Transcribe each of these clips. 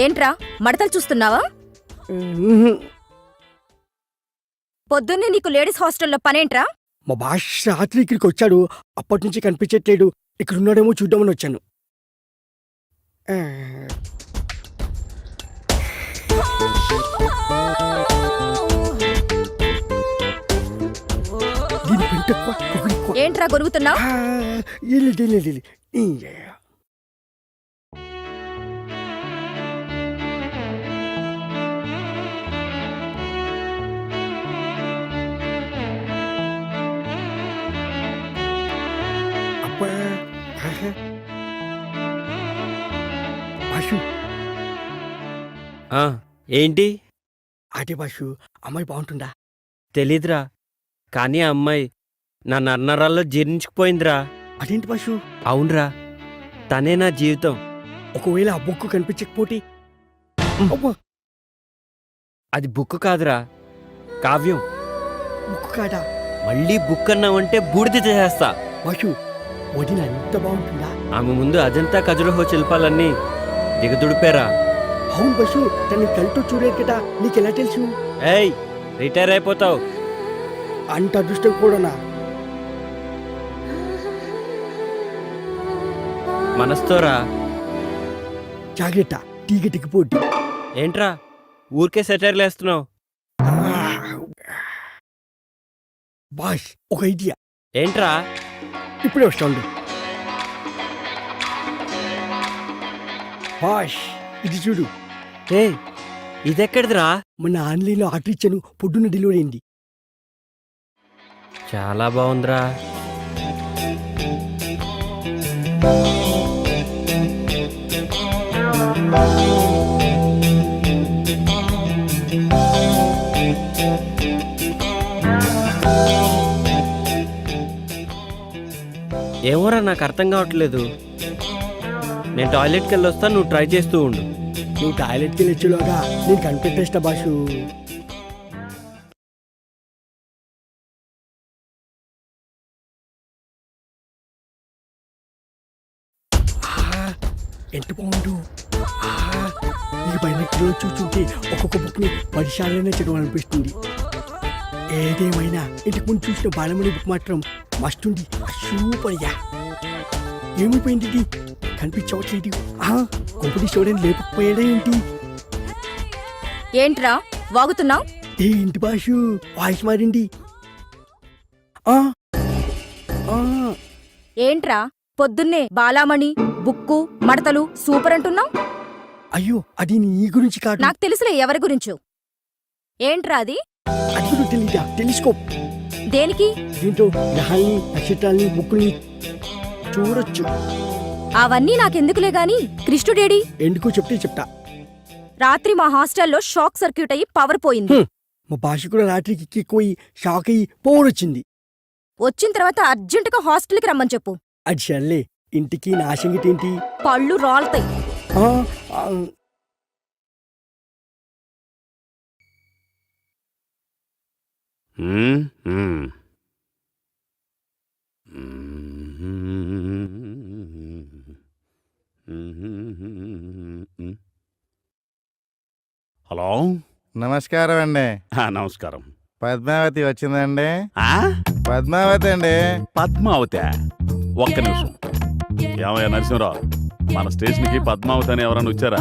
ఏంట్రా మడతలు చూస్తున్నావా? పొద్దున్నే నీకు లేడీస్ హాస్టల్లో పనేంట్రా? మా భాష రాత్రి ఇక్కడికి వచ్చాడు అప్పటి నుంచి కనిపించట్లేడు ఇక్కడ ఉన్నాడేమో చూద్దామని వచ్చాను. ఏంట్రా గొరుగుతున్నావు? ఏంటి? ఆటే భాషు అమ్మాయి బాగుంటుందా? తెలీదురా. కానీ ఆ అమ్మాయి నా నన్నరాల్లో జీర్ణించుకుపోయిందిరా. అదేంటి భాషు అవునరా. తనే నా జీవితం. ఒకవేళ ఆ బుక్ కనిపించకపోతే? అబ్బా! అది బుక్ కాదురా. కావ్యం. బుక్ కాదా? మళ్ళీ బుక్ అన్నావంటే బూడిద చేసేస్తా. భాషు వదిన ఎంత బాగుంటుందా? ఆమె ముందు అజంతా ఖజురహో శిల్పాలన్నీ దిగదుడిపారా? అవును బస్సు తన చూడలేదు కదా నీకెలా తెలుసు? ఏయ్ రిటైర్ అయిపోతావు. అంత అదృష్టం కూడానా? మనస్తోరా జాగ్రత్త టీగటికి పోటీ ఏంట్రా ఊరికే సెటైర్లు వేస్తున్నావు. బాష్ ఒక ఐడియా. ఏంట్రా? ఇప్పుడే వస్తాడు. బాష్ ఇది చూడు. ఏ ఇదెక్కడిదిరా? మొన్న ఆన్లైన్లో ఆర్డర్ ఇచ్చాను పొద్దున్న డెలివరీ అయింది. చాలా బాగుందిరా. ఏమోరా నాకు అర్థం కావట్లేదు. నేను టాయిలెట్కి వెళ్ళి వస్తా నువ్వు ట్రై చేస్తూ ఉండు. నువ్వు టాయిలెట్కి వెళ్ళి వచ్చేలోగా నేను కనిపెట్టేస్తా బాషు. ఎంత బాగుండు. ఈ పైన చూస్తుంటే ఒక్కొక్క బుక్ని పరిశాలనే చదవాలనిపిస్తుంది. ఏదేమైనా ఇంటికి ముందు చూసిన బాలమణి బుక్ మాత్రం మస్తుంది సూపర్గా ఏమైపోయింది ఇది? కనిపించవట్లేదు కొంపటి చూడని లేపకపోయాడా ఏంటి? ఏంట్రా వాగుతున్నావు? ఏ ఇంటి భాషు వాయిస్ మారింది. ఏంట్రా పొద్దున్నే బాలామణి బుక్కు మడతలు సూపర్ అంటున్నావు? అయ్యో అది నీ గురించి కాదు. నాకు తెలుసులే ఎవరి గురించో. ఏంట్రా అది? కూడా తెలీదా టెలిస్కోప్ దేనికి? దీంతో గ్రహాల్ని నక్షత్రాల్ని బుక్కుల్ని చూడొచ్చు. అవన్నీ నాకెందుకులే గాని? కృష్ణుడేడి ఎందుకో చెప్తే చెప్తా. రాత్రి మా హాస్టల్లో షాక్ సర్క్యూట్ అయ్యి పవర్ పోయింది. హ్మ్. మా భాష కూడా రాత్రికి ఎక్కిపోయి షాక్ అయ్యి పోరొచ్చింది వచ్చిన తర్వాత అర్జెంటుగా హాస్టల్కి రమ్మని చెప్పు. అది సర్లే ఇంటికి నా సంగతి ఏంటి? పళ్ళు రాలుతాయి. ఆ, ఆ, హలో. నమస్కారం అండి. ఆ, నమస్కారం. పద్మావతి వచ్చిందండి. ఆ? పద్మావతి అండి. పద్మావతి? ఒక్క నిమిషం. ఏమయ్యా నరసింహరావు? మన స్టేషన్కి పద్మావతి అని ఎవరైనా వచ్చారా?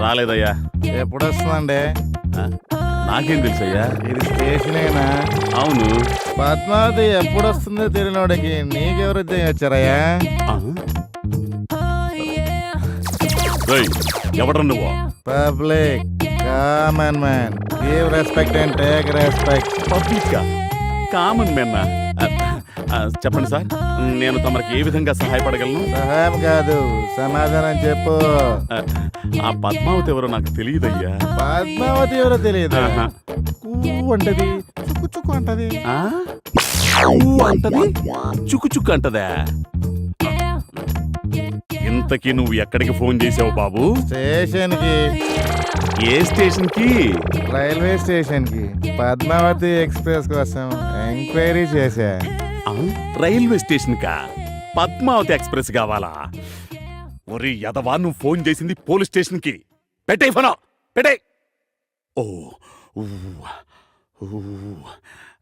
రాలేదయ్యా. ఎప్పుడు వస్తుందండి? నాకేం తెలుసయ్యా? ఇది స్టేషనేనా? అవును. పద్మావతి ఎప్పుడు వస్తుందో తెలియనోడికి నీకెవరు వచ్చారయ్యా ఎవడ్రా నువ్వు? Public common man. Give respect and take respect public common చెప్పండి సార్. నేను తమరికి ఏ విధంగా సహాయపడగలను? సహాయం కాదు సమాధానం చెప్పు. ఆ, ఆ పద్మావతి ఎవరో నాకు తెలియదయ్యా. పద్మావతి ఎవరో తెలియదు? ఆహా. కూ అంటది చుక్కు చుక్కు అంటది. ఆ? ఊ అంటది చుక్కు చుక్కు అంటదా? ఇంతకీ నువ్వు ఎక్కడికి ఫోన్ చేసావు బాబు? స్టేషన్కి ఏ స్టేషన్కి రైల్వే స్టేషన్కి పద్మావతి ఎక్స్ప్రెస్ కోసం ఎంక్వైరీ చేశా. రైల్వే స్టేషన్ కా? పద్మావతి ఎక్స్ప్రెస్ కావాలా? ఒరి యదవా నువ్వు ఫోన్ చేసింది పోలీస్ స్టేషన్కి. పెట్టే ఫోన్ పెట్టే ఓ.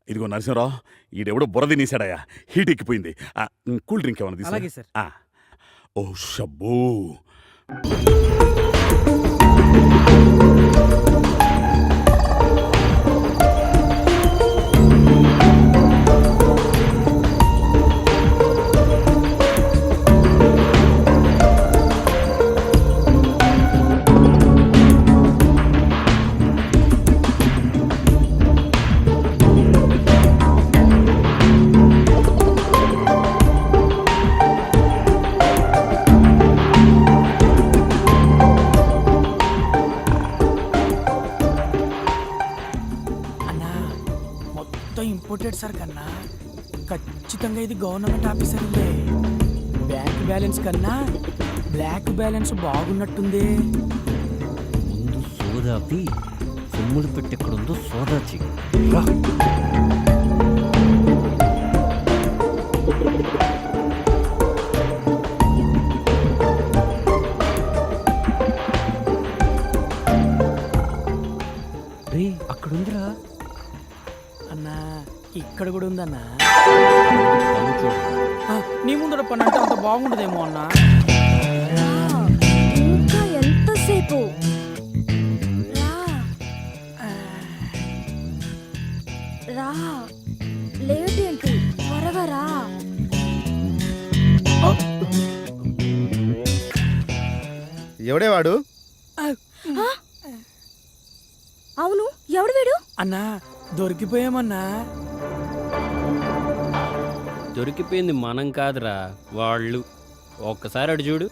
ఇదిగో నరసింహరావు ఈడెవడో బుర్ర తినేశాడయ్యా హీట్ ఎక్కిపోయింది. కూల్ డ్రింక్ అలాగే తీసా. ఓ షబ్బూ. మొత్తం సార్ కన్నా ఖచ్చితంగా ఇది గవర్నమెంట్ ఆఫీసర్ ఉందే. బ్యాంక్ బ్యాలెన్స్ కన్నా బ్లాక్ బ్యాలెన్స్ బాగున్నట్టుంది. ముందు సోదాపి సొమ్ములు పెట్టి ఎక్కడుందో సోదా చెయ్యి. ఇక్కడ కూడా ఉందన్నా? ఆ, నీ ముందర పని అంటే అంత బాగుండదేమో అన్నా. ఇంకా ఎంతసేపు? రా. రా. లేట్ ఏంటి? త్వరగా రా. ఎవడే వాడు? అవును. ఎవడు వీడు? అన్నా దొరికిపోయామన్నా. దొరికిపోయింది మనం కాదురా వాళ్ళు. ఒక్కసారి అడు చూడు.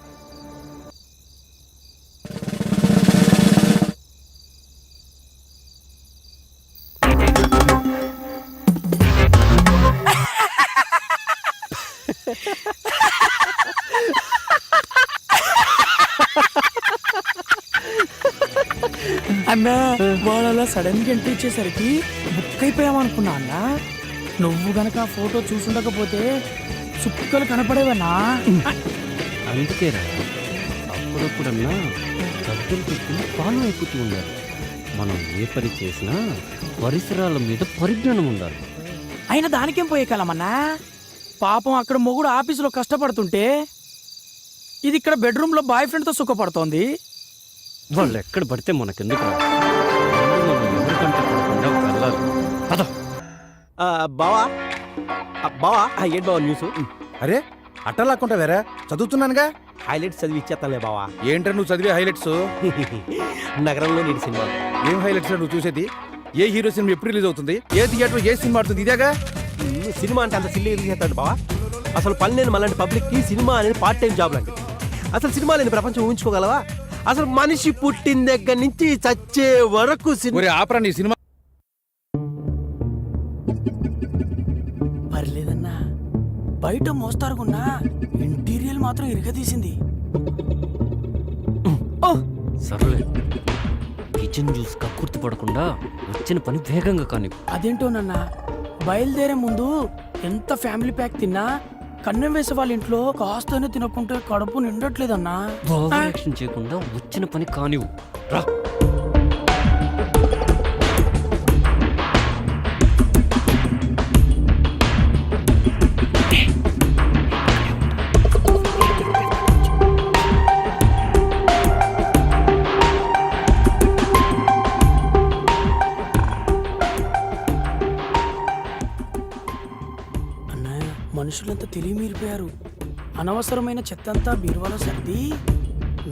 అన్నా వాళ్ళ సడన్గా ఎంట్రీ ఇచ్చేసరికి బుక్ అయిపోయామనుకున్నా అన్నా. నువ్వు గనక ఫోటో చూసుండకపోతే చుక్కలు కనపడేవన్నా? అందుకేరా. అప్పుడప్పుడన్నా గద్దెలు పెట్టుకుని పాలు ఎక్కుతూ ఉండాలి. మనం ఏ పని చేసినా పరిసరాల మీద పరిజ్ఞానం ఉండాలి. అయినా దానికేం పోయే కాలమన్నా పాపం అక్కడ మొగుడు ఆఫీసులో కష్టపడుతుంటే ఇది ఇక్కడ బెడ్రూమ్లో బాయ్ ఫ్రెండ్తో సుఖపడుతోంది. వాళ్ళు ఎక్కడ పడితే మనకెందుకు రా? బావా? ఆ, బావా? ఆ, ఏంటి బావా న్యూస్? అరే అట్టలాక్కుంటా వేరే? చదువుతున్నానుగా? హైలైట్స్ చదివి ఇచ్చేస్తానులే బావా. ఏంట్రా నువ్వు చదివే హైలైట్స్? నగరంలో నీటి సినిమా. ఏం హైలైట్స్ నువ్వు చూసేది? ఏ హీరో సినిమా ఎప్పుడు రిలీజ్ అవుతుంది? ఏ థియేటర్ ఏ సినిమా ఆడుతుంది ఇదేగా? ఉమ్, సినిమా అంటే అంత సిల్లీ చేస్తాడు బావా. అసలు పని లేని మళ్ళీ పబ్లిక్కి సినిమా అనేది పార్ట్ టైం జాబ్ లాంటిది. అసలు సినిమా లేని ప్రపంచం ఊహించుకోగలవా? అసలు మనిషి పుట్టిన దగ్గర నుంచి చచ్చే వరకు సినిమా ఒరే ఆపరా నీ సినిమా బయట మోస్తారుకున్నా ఇంటీరియల్ మాత్రం ఇరగదీసింది. సర్లే. కిచెన్ జ్యూస్ కక్కుర్తి పడకుండా వచ్చిన పని వేగంగా కానీ అదేంటోనన్నా బయలుదేరే ముందు ఎంత ఫ్యామిలీ ప్యాక్ తిన్నా కన్నం వేసే వాళ్ళ ఇంట్లో కాస్తనే తినకుంటే కడుపు నిండట్లేదన్నా. చేయకుండా వచ్చిన పని కానివ్వు. రా. మనుషులంతా తెలివి మీరిపోయారు అనవసరమైన చెత్తంతా బీరువాలో సర్ది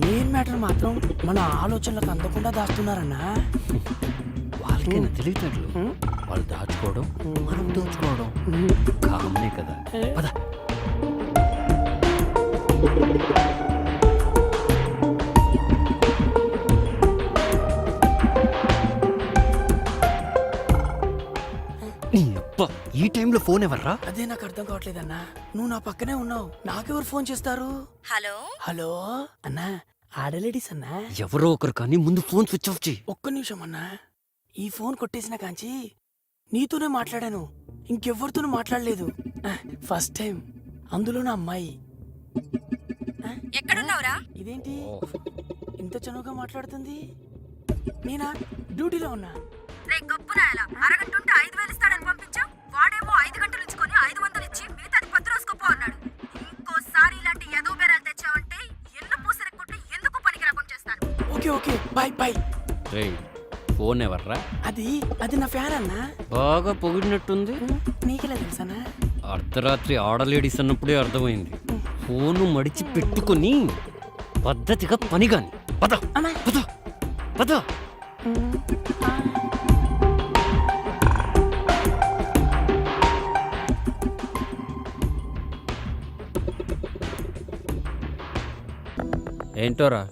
మెయిన్ మ్యాటర్ మాత్రం మన ఆలోచనలకు అందకుండా దాస్తున్నారన్నా. వాళ్ళ వాళ్ళకైనా తెలియటట్లు వాళ్ళు దాచుకోవడం మనం దోచుకోవడం కామనే కదా. పద. ఈ టైంలో ఫోన్ ఎవర్రా? అదే నాకు అర్థం కావట్లేదన్నా. నువ్వు నా పక్కనే ఉన్నావు. నాకెవరు ఫోన్ చేస్తారు? హలో? హలో? అన్నా ఆడలేడీస్ అన్నా? ఎవరో ఒకరు కానీ ముందు ఫోన్ స్విచ్ ఆఫ్ చేయి. ఒక్క నిమిషం అన్నా. ఈ ఫోన్ కొట్టేసిన కాంచి నీతోనే మాట్లాడాను. ఇంకెవ్వరితోనూ మాట్లాడలేదు. First time. అందులో నా అమ్మాయి. ఎక్కడున్నావురా? ఇదేంటి? ఇంత చనువుగా మాట్లాడుతుంది? నేనా? డ్యూటీలో ఉన్నా. రే గప్పు నాయలా. అరగంట ఉంటే ఐదు వేలు ఇస్తాడని పంపించావు? ఐదు గంటలు ఇచ్చుకొని ఐదు వందలు ఇచ్చి మిగతాది పది రోజుకోపో అన్నాడు. ఇంకోసారి ఇలాంటి ఎదో బేరాలు తెచ్చావంటే ఎల్లు పూసరెక్కుంటే ఎందుకు పనికి రాకుండా చేస్తాను? Okay okay. Bye bye. రేయ్ ఫోన్ ఎవర్రా? అది అది నా ఫ్యాన్ అన్నా. బాగా పొగిడినట్టుంది. నీకెలా తెలుసనా అర్ధరాత్రి ఆడలేడీస్ అన్నప్పుడే అర్థమైంది. ఫోను మడిచి పెట్టుకుని పద్ధతిగా పని గాని పద పద. పద ఏంటోరా?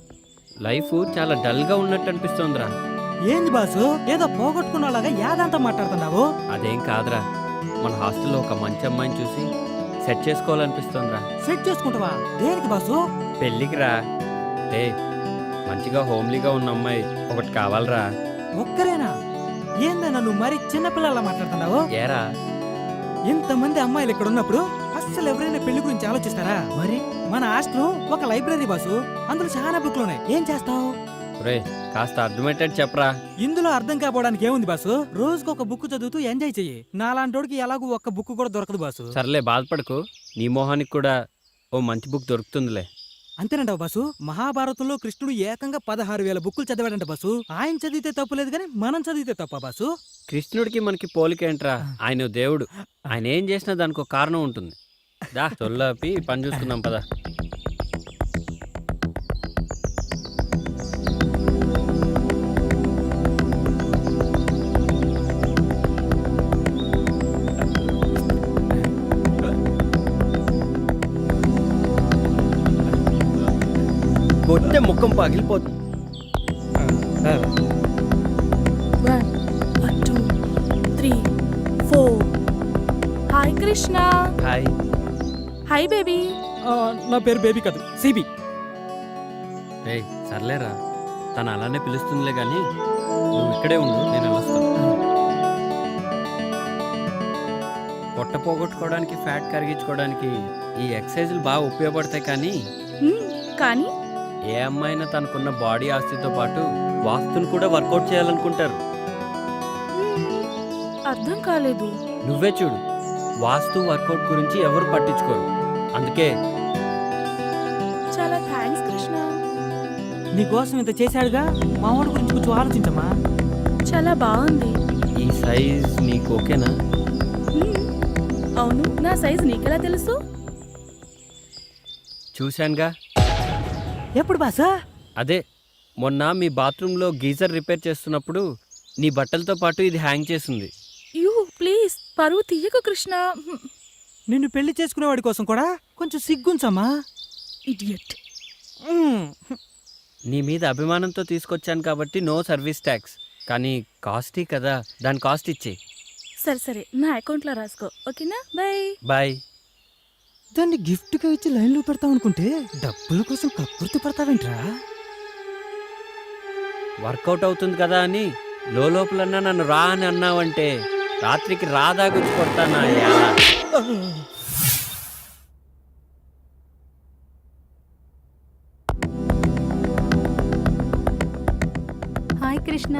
లైఫ్ చాలా డల్గా ఉన్నట్టు అనిపిస్తోందిరా. ఏంది బాసు? ఏదో పోగొట్టుకున్నలాగా యాదంతా మాట్లాడుతున్నావు? అదేం కాదురా. మన హాస్టల్లో ఒక మంచి అమ్మాయిని చూసి సెట్ చేసుకోవాలనిపిస్తోందిరా. సెట్ చేసుకుంటావా? దేనికి బాసు? పెళ్ళికి రా ఏ మంచిగా హోమ్లీగా ఉన్న అమ్మాయి ఒకటి కావాలరా. ఒక్కరేనా? ఏందన్నా నువ్వు మరి చిన్నపిల్లలా మాట్లాడుతున్నావు? ఏరా? ఇంతమంది అమ్మాయిలు ఇక్కడ ఉన్నప్పుడు అస్సలు ఎవరైనా పెళ్ళి గురించి ఆలోచిస్తారా? మరి? మన హాస్టల్ ఒక లైబ్రరీ బాసు. అందులో చాలా బుక్లు ఉన్నాయి. ఏం చేస్తావు? రే కాస్త అర్థమయ్యేటట్టు చెప్పరా. ఇందులో అర్థం కాపోవడానికి ఏముంది బాసు? రోజుకు ఒక బుక్ చదువుతూ ఎంజాయ్ చెయ్యి. నాలాంటోడికి ఎలాగూ ఒక్క బుక్ కూడా దొరకదు బాసు. సర్లే బాధపడకు. నీ మొహానికి కూడా ఓ మంచి బుక్ దొరుకుతుందిలే. అంతేనంటావు బాసు. మహాభారతంలో కృష్ణుడు ఏకంగా పదహారు వేల బుక్కులు చదివాడంట బాసు. ఆయన చదివితే తప్పులేదు కానీ మనం చదివితే తప్ప బాసు? కృష్ణుడికి మనకి పోలికేంట్రా ఆయన దేవుడు. ఆయన ఏం చేసినా దానికి ఒక కారణం ఉంటుంది. దా తొల్లాపి పని చూసుకుందాం పద. కొట్టే ముఖం పగిలిపోతుంది hi Krishna hi hi baby ఆ, నా పేరు బేబీ కాదు సిబి. రే సర్లేరా. తను అలానే పిలుస్తుందిలే కానీ నువ్వు ఇక్కడే ఉండు నేను వెళ్ళొస్తాను పొట్ట పోగొట్టుకోవడానికి ఫ్యాట్ కరిగించుకోవడానికి ఈ ఎక్సర్సైజులు బాగా ఉపయోగపడతాయి కానీ కానీ? ఏ అమ్మాయినా తనకున్న బాడీ ఆస్తితో పాటు వాస్తుని కూడా వర్కౌట్ చేయాలనుకుంటారు. అర్థం కాలేదు. నువ్వే చూడు వాస్తు వర్కౌట్ గురించి ఎవరు పట్టించుకోరు. అందుకే. చాలా థ్యాంక్స్ కృష్ణ. నీకోసం ఇంత చేశాడుగా? మా వాడి గురించి కొంచెం ఆలోచించమ్మా. చాలా బాగుంది. ఈ సైజ్ నీకు ఓకేనా? అవును నా సైజ్ నీకెలా తెలుసు? చూశానుగా. ఎప్పుడు బాసా? అదే మొన్న మీ బాత్రూంలో గీజర్ రిపేర్ చేస్తున్నప్పుడు నీ బట్టలతో పాటు ఇది హ్యాంగ్ చేసింది. యూ ప్లీజ్ పరువు తీయకు కృష్ణ. నిన్ను పెళ్ళి చేసుకునేవాడి కోసం కూడా కొంచెం సిగ్గుంచమ్మా. ఇడియట్. నీ మీద అభిమానంతో తీసుకొచ్చాను కాబట్టి నో సర్వీస్ ట్యాక్స్. కానీ కాస్టీ కదా దాని కాస్ట్ ఇచ్చే సరే సరే నా అకౌంట్లో రాసుకో ఓకేనా? బాయ్ బాయ్ దాన్ని గిఫ్ట్గా ఇచ్చి లైన్లో పెడతావు అనుకుంటే డబ్బుల కోసం కక్కుర్తి పడతావేంట్రా? వర్కౌట్ అవుతుంది కదా అని లోపలన్నా నన్ను రా అని అన్నావంటే రాత్రికి రాదాగుచ్చి కొడతానా ఎలా హాయ్ కృష్ణ.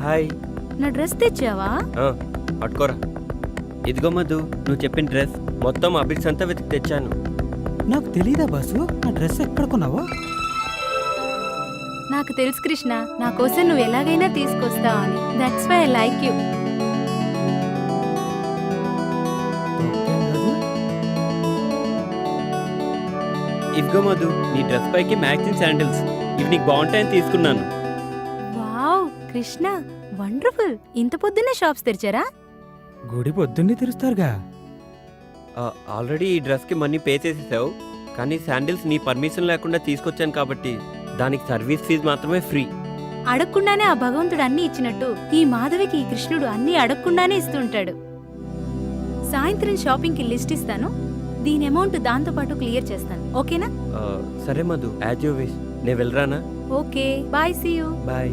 హాయ్. నా డ్రెస్ తెచ్చావా? పట్టుకోరా. ఇదిగో మధు నువ్వు చెప్పిన డ్రెస్ మొత్తం అభిక్స్ అంతా వెతికి తెచ్చాను. నాకు తెలీదా బాసు? ఆ డ్రెస్ ఎక్కడ కొన్నావో నాకు తెలుసు కృష్ణ నా కోసం నువ్వు ఎలాగైనా తీసుకొస్తావు అని that's why I like you ఇదిగో మధు నీ డ్రెస్ పైకి మ్యాచింగ్ శాండిల్స్. ఇవి నీకు బాగుంటాయని తీసుకున్నాను. Wow Krishna wonderful. ఇంత పొద్దున్నే షాప్స్ తెరిచారా? గుడి పొద్దున్నే తెరుస్తారుగా. ఆల్రెడీ ఈ డ్రెస్కి మనీ పే చేసేసావు. కానీ శాండిల్స్ నీ పర్మిషన్ లేకుండా తీసుకొచ్చాను కాబట్టి దానికి సర్వీస్ ఫీజు మాత్రమే ఫ్రీ. అడగకుండానే ఆ భగవంతుడు అన్ని ఇచ్చినట్టు ఈ మాధవికి ఈ కృష్ణుడు అన్ని అడగకుండానే ఇస్తుంటాడు సాయంత్రం షాపింగ్కి లిస్ట్ ఇస్తాను. దీని అమౌంట్ దాంతో పాటు క్లియర్ చేస్తాను. ఓకేనా? సరే మధు యాజ్ యూ విష్. నేను వెళ్ళరానా? Okay bye see you. Bye.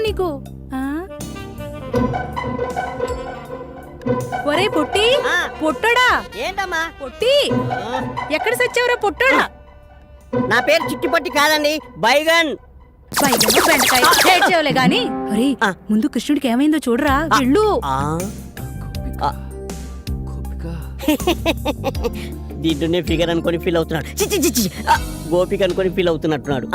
నీకు? ఒరే పొట్టి పొట్టడా? ఏంటమ్మా? పొట్టి ఎక్కడ సచ్చావురా పొట్టడా? నా పేరు చిట్టిపట్టి కాదండి బైగన్. పైగా బెండకాయ. ఏడ్చేవులే గాని? ఒరే. ముందు కృష్ణుడికి ఏమైందో చూడరా వెళ్ళు. ఆ, దీంట్లోనే ఫిగర్ అనుకొని ఫీల్ అవుతున్నాడు. చి, చి, చి, చి. ఆ, గోపిక అనుకొని ఫీల్ అవుతున్నట్టున్నాడు.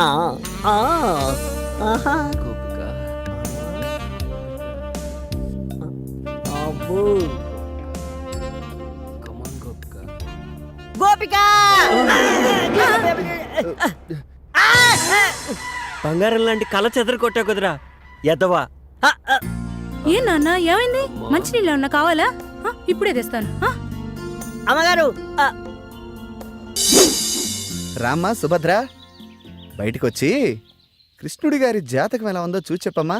గోపిక! బంగారం లాంటి కళ చెదర కొట్టావు కుదరా ఎదవా ఏ నాన్న ఏమైంది? మంచినీళ్ళు ఏమన్నా కావాలా? ఇప్పుడే తెస్తాను. అమ్మగారు రామ్మా సుభద్ర. బయటికొచ్చి కృష్ణుడి గారి జాతకం ఎలా ఉందో చూసి చెప్పమ్మా.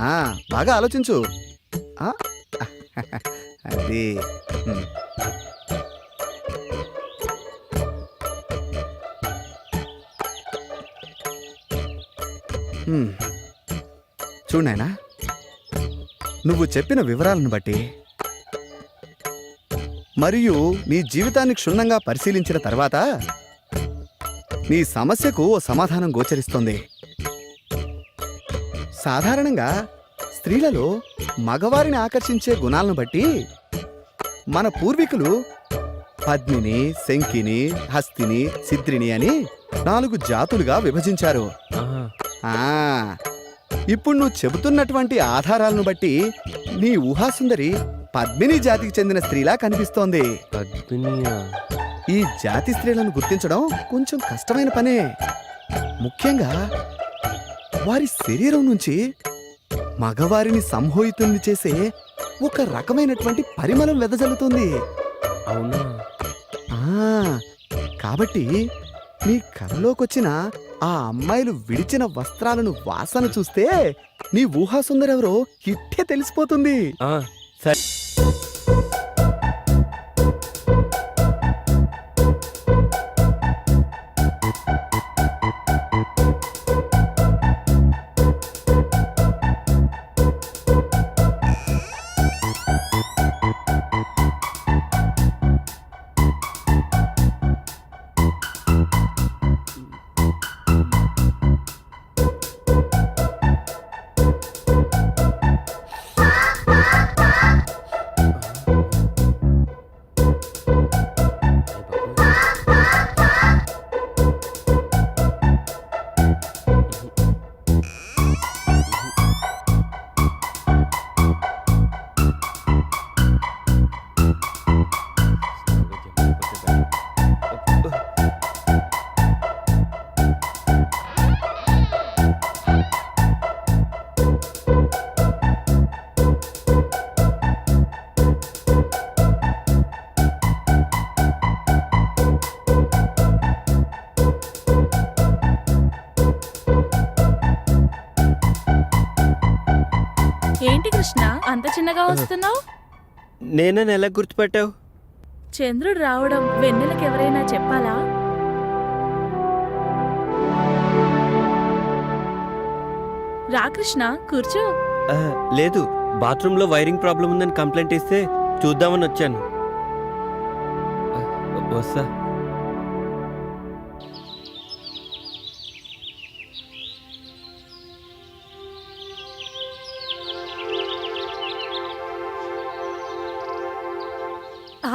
ఆ, బాగా ఆలోచించు. ఆ, అది. హ్మ్. నువ్వు చెప్పిన వివరాలను బట్టి మరియు నీ జీవితాన్ని క్షుణ్ణంగా పరిశీలించిన తర్వాత నీ సమస్యకు ఓ సమాధానం గోచరిస్తోంది. సాధారణంగా స్త్రీలలో మగవారిని ఆకర్షించే గుణాలను బట్టి మన పూర్వీకులు పద్మిని శంకిని హస్తిని సిద్రిని అని నాలుగు జాతులుగా విభజించారు. ఆ ఇప్పుడు నువ్వు చెబుతున్నటువంటి ఆధారాలను బట్టి నీ ఊహాసుందరి పద్మిని జాతికి చెందిన స్త్రీలా కనిపిస్తోంది. ఈ జాతి స్త్రీలను గుర్తించడం కొంచెం కష్టమైన పనే. ముఖ్యంగా వారి శరీరం నుంచి మగవారిని సంమోహితుల్ని చేసే ఒక రకమైనటువంటి పరిమళం వెదజల్లుతుంది. అవునా? కాబట్టి నీ కలలోకొచ్చిన ఆ అమ్మాయిలు విడిచిన వస్త్రాలను వాసన చూస్తే నీ ఊహాసుందరెవరో ఇట్టే తెలిసిపోతుంది. సరే. అంత చిన్నగా వస్తున్నావు? నేనే నెల గుర్తుపెట్టావు. చంద్రుడు రావడం వెన్నెలకు ఎవరైనా చెప్పాలా? రా కృష్ణ కూర్చో లేదు. బాత్రూంలో వైరింగ్ ప్రాబ్లం ఉందని కంప్లైంట్ ఇస్తే చూద్దామని వచ్చాను. వస్తా.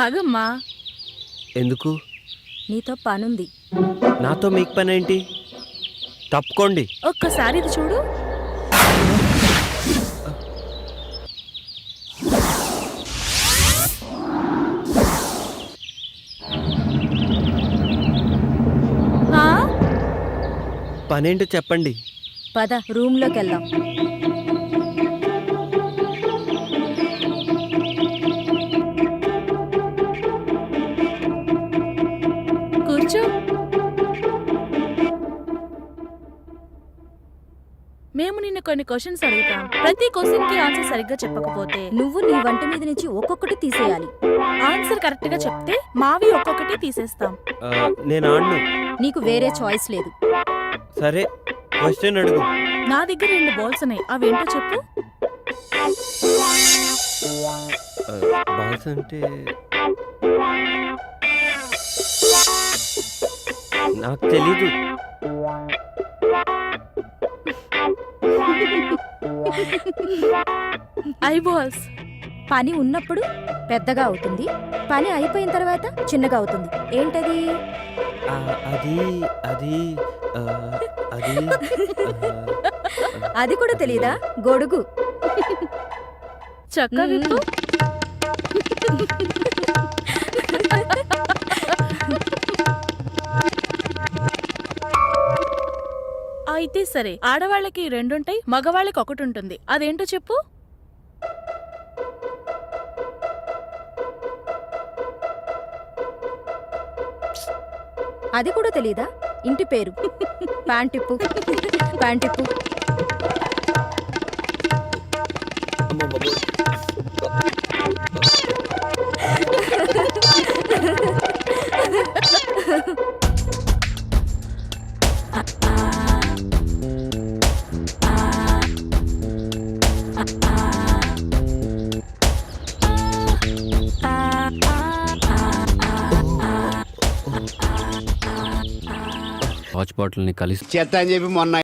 ఆగమ్మా. ఎందుకు? నీతో పనుంది. నాతో మీకు పని ఏంటి తప్పుకోండి. ఒక్కసారి ఇది చూడు? పనేంటో చెప్పండి. పద రూమ్లోకి వెళ్దాం కొన్ని క్వశ్చన్స్ అడుగుతాం. ప్రతి క్వశ్చన్కి ఆన్సర్ సరిగ్గా చెప్పకపోతే నువ్వు నీ వంట మీద నుంచి ఒక్కొక్కటి తీసేయాలి. ఆన్సర్ కరెక్ట్గా చెప్తే మావి ఒక్కొక్కటి తీసేస్తాం. నేను ఆడను. నీకు వేరే చాయిస్ లేదు. సరే క్వశ్చన్ అడుగు. నా దగ్గర రెండు బాల్స్ ఉన్నాయి. అవేంటో చెప్పు. బాల్స్ అంటే నాకు తెలీదు. ఐ బాల్స్ పని ఉన్నప్పుడు పెద్దగా అవుతుంది. పని అయిపోయిన తర్వాత చిన్నగా అవుతుంది. ఏంటది? అది అది అది అది కూడా తెలీదా? గొడుగు. చక్క అయితే సరే ఆడవాళ్ళకి రెండుంటాయి మగవాళ్ళకి ఒకటి ఉంటుంది అదేంటో చెప్పు. అది కూడా తెలీదా? ఇంటి పేరు. ప్యాంటిప్పు. ప్యాంటిప్పు. వాచ్ బాటిల్ని కలిసి చెత్త అని చెప్పి మొన్న